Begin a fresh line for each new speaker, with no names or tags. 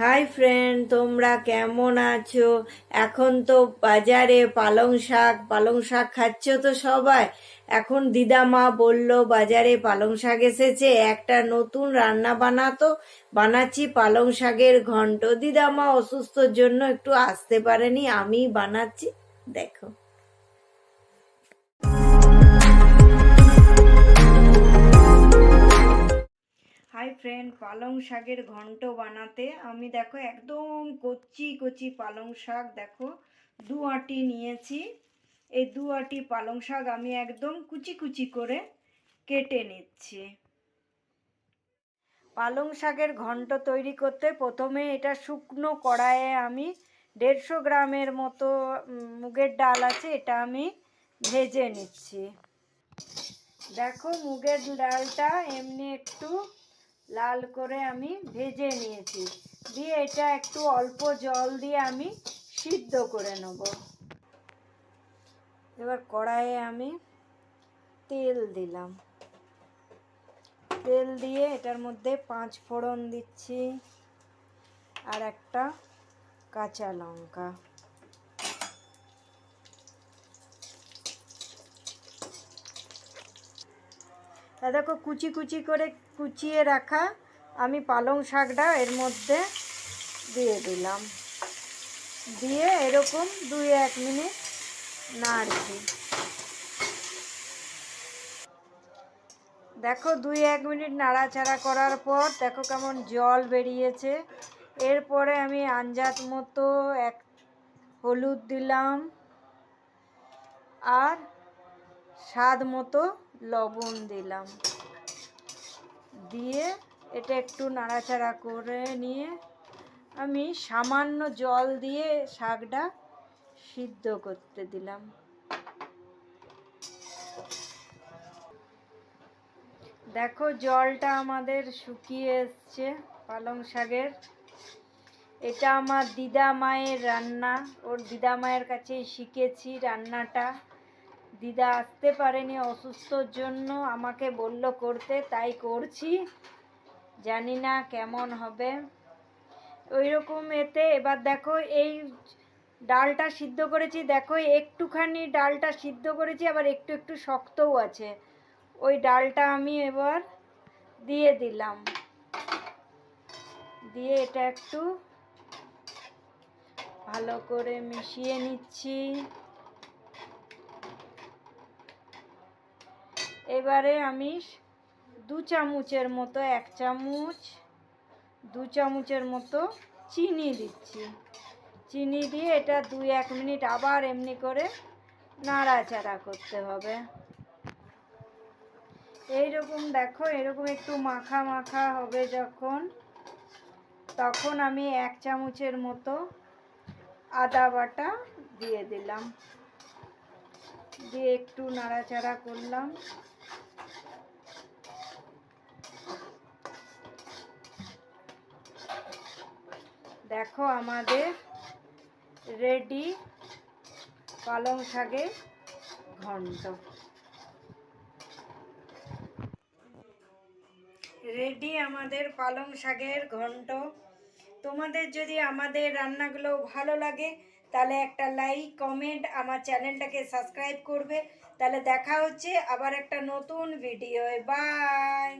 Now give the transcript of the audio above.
Hi friend, তোমরা কেমন আছো? এখন তো বাজারে পালং শাক পালং শাক খাচ্ছ তো সবাই? এখন দিদামা বলল, বাজারে পালং শাক এসেছে, একটা নতুন রান্না বানাতো, বানাচ্ছি পালং শাকের ঘন্ট। দিদামা অসুস্থর জন্য একটু আসতে পারেনি, আমি বানাচ্ছি। দেখো। পালং শাকের ঘন্ট বানাতে। আমি দেখো একদম কচি কচি পালং শাক দেখো, দু আঁটি নিয়েছি। এই দু আঁটি পালং শাক আমি একদম কুচি কুচি করে কেটে নিচ্ছি। পালং শাকের ঘন্ট তৈরি করতে প্রথমে এটা শুকনো কড়াইয়ে আমি দেড়শো গ্রামের মতো মুগের ডাল আছে, এটা আমি ভেজে নিচ্ছি। দেখো মুগের ডালটা এমনি একটু লাল করে আমি ভেজে নিয়েছি। দিয়ে এটা একটু অল্প জল দিয়ে আমি সিদ্ধ করে নেব। এবার কড়াইয়ে আমি তেল দিলাম। তেল দিয়ে এটার মধ্যে পাঁচ ফোড়ন দিচ্ছি আর একটা কাঁচা লঙ্কা। দেখো কুচি কুচি করে কুচিয়ে রাখা আমি পালং শাকটা এর মধ্যে দিয়ে দিলাম। দিয়ে এরকম দুই এক মিনিট নাড়ছি। দেখো দুই এক মিনিট নাড়াচাড়া করার পর দেখো কেমন জল বেরিয়েছে। এরপরে আমি আঞ্জাত মতো এক হলুদ দিলাম। আর স্বাদ মতো লবণ দিলাম। দিয়ে এটা একটু নাড়াচাড়া করে নিয়ে আমি সামান্য জল দিয়ে শাকটা সিদ্ধ করতে দিলাম। দেখো জলটা আমাদের শুকিয়ে এসছে পালং শাকের। এটা আমার দিদা মায়ের রান্না। ওর দিদা মায়ের কাছেই শিখেছি রান্নাটা। দিদা আসতে পারেনি অসুস্থর জন্য, আমাকে বলল করতে, তাই করছি। জানি না কেমন হবে। ওই রকম এতে, এবার দেখো এই ডালটা সিদ্ধ করেছি, দেখো একটুখানি ডালটা সিদ্ধ করেছি, আবার একটু একটু শক্তও আছে। ওই ডালটা আমি এবার দিয়ে দিলাম। দিয়ে এটা একটু ভালো করে মিশিয়ে নিচ্ছি। এবারে আমি দু চামচের মতো এক চামচ, দু চামচের মতো চিনি দিচ্ছি। চিনি দিয়ে এটা দুই এক মিনিট আবার এমনি করে নাড়াচাড়া করতে হবে। এইরকম দেখো, এরকম একটু মাখা মাখা হবে যখন, তখন আমি এক চামচের মতো আদা বাটা দিয়ে দিলাম। দিয়ে একটু নাড়াচাড়া করলাম। দেখো আমাদের রেডি পালং শাকের ঘন্ট। রেডি আমাদের পালং শাকের ঘন্ট। তোমাদের যদি আমাদের রান্নাগুলো ভালো লাগে, তাহলে একটা লাইক, কমেন্ট, আমার চ্যানেলটাকে সাবস্ক্রাইব করবে। তাহলে দেখা হচ্ছে আবার একটা নতুন ভিডিও বাই!